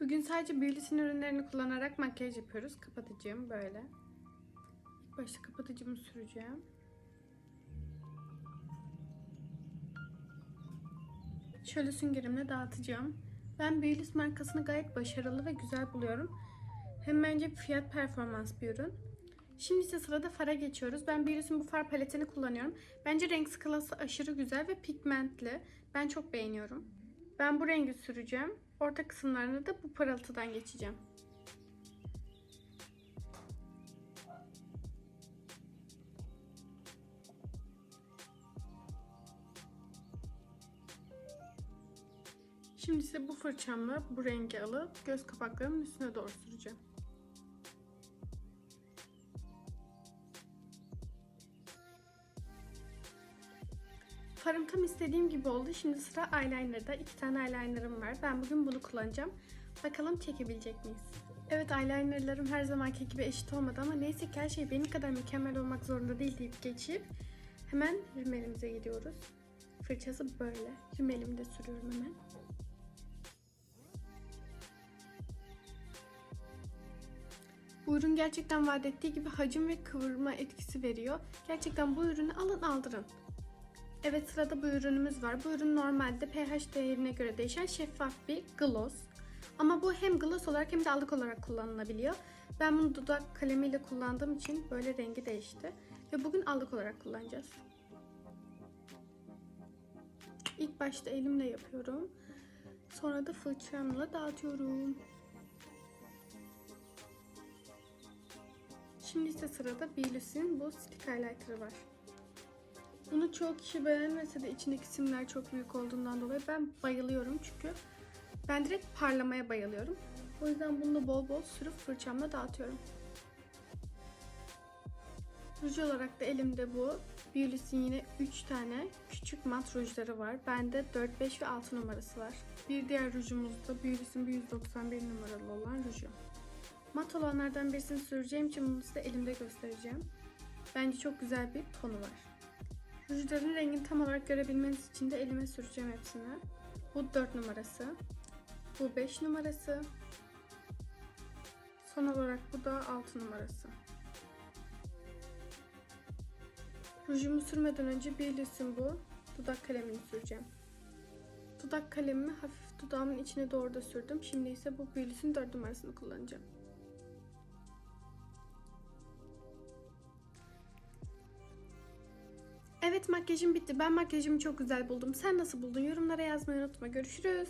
Bugün sadece Beauty'sin ürünlerini kullanarak makyaj yapıyoruz. Kapatıcım böyle. İlk başta kapatıcımı süreceğim. Şöyle süngerimle dağıtacağım. Ben Beauty markasını gayet başarılı ve güzel buluyorum. Hem bence fiyat performans bir ürün. Şimdi ise sırada fara geçiyoruz. Ben Beauty'sin bu far paletini kullanıyorum. Bence renk skalası aşırı güzel ve pigmentli. Ben çok beğeniyorum. Ben bu rengi süreceğim. Orta kısımlarına da bu parıltıdan geçeceğim. Şimdi ise bu fırçamla bu rengi alıp göz kapaklarımın üstüne doğru süreceğim. Farım tam istediğim gibi oldu. Şimdi sıra eyeliner'da. İki tane eyeliner'ım var. Ben bugün bunu kullanacağım. Bakalım çekebilecek miyiz? Evet eyeliner'larım her zamanki gibi eşit olmadı ama neyse ki her şey benim kadar mükemmel olmak zorunda değil deyip geçip hemen rimelimize gidiyoruz. Fırçası böyle. Rimelimi de sürüyorum hemen. Bu ürün gerçekten vaat ettiği gibi hacim ve kıvırma etkisi veriyor. Gerçekten bu ürünü alın aldırın. Evet sırada bu ürünümüz var. Bu ürün normalde pH değerine göre değişen şeffaf bir gloss. Ama bu hem gloss olarak hem de allık olarak kullanılabiliyor. Ben bunu dudak kalemiyle kullandığım için böyle rengi değişti. Ve bugün allık olarak kullanacağız. İlk başta elimle yapıyorum. Sonra da fırçamla dağıtıyorum. Şimdi ise sırada Bielus'in bu stick highlighter'ı var. Bunu çoğu kişi beğenmese de içindeki simler çok büyük olduğundan dolayı ben bayılıyorum çünkü ben direkt parlamaya bayılıyorum. O yüzden bunu bol bol sürüp fırçamla dağıtıyorum. Ruj olarak da elimde bu. Biolis'in yine 3 tane küçük mat rujları var. Bende 4, 5 ve 6 numarası var. Bir diğer rujumuz da Biolis'in 191 numaralı olan ruju. Mat olanlardan birisini süreceğim için bunu size elimde göstereceğim. Bence çok güzel bir tonu var. Rujların rengini tam olarak görebilmeniz için de elime süreceğim hepsini. Bu 4 numarası. Bu 5 numarası. Son olarak bu da 6 numarası. Rujumu sürmeden önce Bielus'un bu dudak kalemini süreceğim. Dudak kalemimi hafif dudağımın içine doğru da sürdüm. Şimdi ise bu Bielus'un 4 numarasını kullanacağım. Evet makyajım bitti. Ben makyajımı çok güzel buldum. Sen nasıl buldun? Yorumlara yazmayı unutma. Görüşürüz.